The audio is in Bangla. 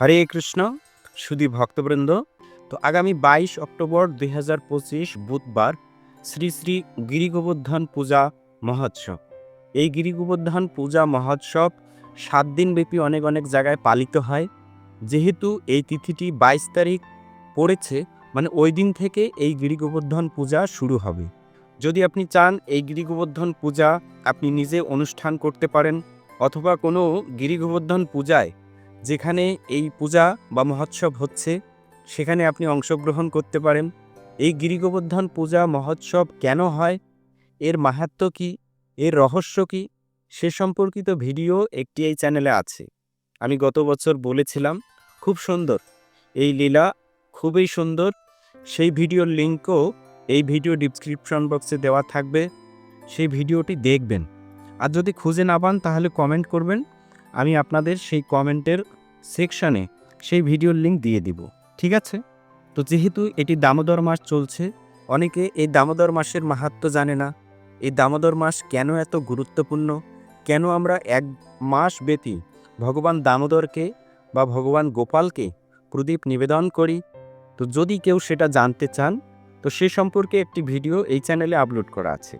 হরে কৃষ্ণ, সুধী ভক্তবৃন্দ। তো আগামী বাইশ অক্টোবর দুই হাজার পঁচিশ বুধবার শ্রী শ্রী গিরিগোবর্ধন পূজা মহোৎসব। এই গিরিগোবর্ধন পূজা মহোৎসব সাত দিনব্যাপী অনেক অনেক জায়গায় পালিত হয়। যেহেতু এই তিথিটি বাইশ তারিখ পড়েছে মানে ওই দিন থেকে এই গিরিগোবর্ধন পূজা শুরু হবে। যদি আপনি চান এই গিরিগোবর্ধন পূজা আপনি নিজে অনুষ্ঠান করতে পারেন, অথবা কোনো গিরিগোবর্ধন পূজায় যেখানে এই পূজা বা মহোৎসব হচ্ছে, সেখানে আপনি অংশগ্রহণ করতে পারেন। এই গিরিগোবর্ধন পূজা, মহোৎসব কেন হয়? এর মাহাত্ম্য কী? এর রহস্য কী? সে সম্পর্কিত ভিডিও একটি এই চ্যানেলে আছে। আমি গত বছর বলেছিলাম, খুব সুন্দর। এই লীলা খুবই সুন্দর। সেই ভিডিওর লিঙ্কও এই ভিডিও ডিসক্রিপশন বক্সে দেওয়া থাকবে। সেই ভিডিওটি দেখবেন। আর যদি খুঁজে না পান, তাহলে কমেন্ট করবেন। আমি আপনাদের সেই কমেন্টের সেকশানে সেই ভিডিওর লিঙ্ক দিয়ে দিব, ঠিক আছে? তো যেহেতু এটি দামোদর মাস চলছে, অনেকে এই দামোদর মাসের মাহাত্ম্য জানে না। এই দামোদর মাস কেন এত গুরুত্বপূর্ণ? কেন আমরা এক মাস ব্যতী ভগবান দামোদরকে বা ভগবান গোপালকে প্রদীপ নিবেদন করি? তো যদি কেউ সেটা জানতে চান, তো সে সম্পর্কে একটি ভিডিও এই চ্যানেলে আপলোড করা আছে।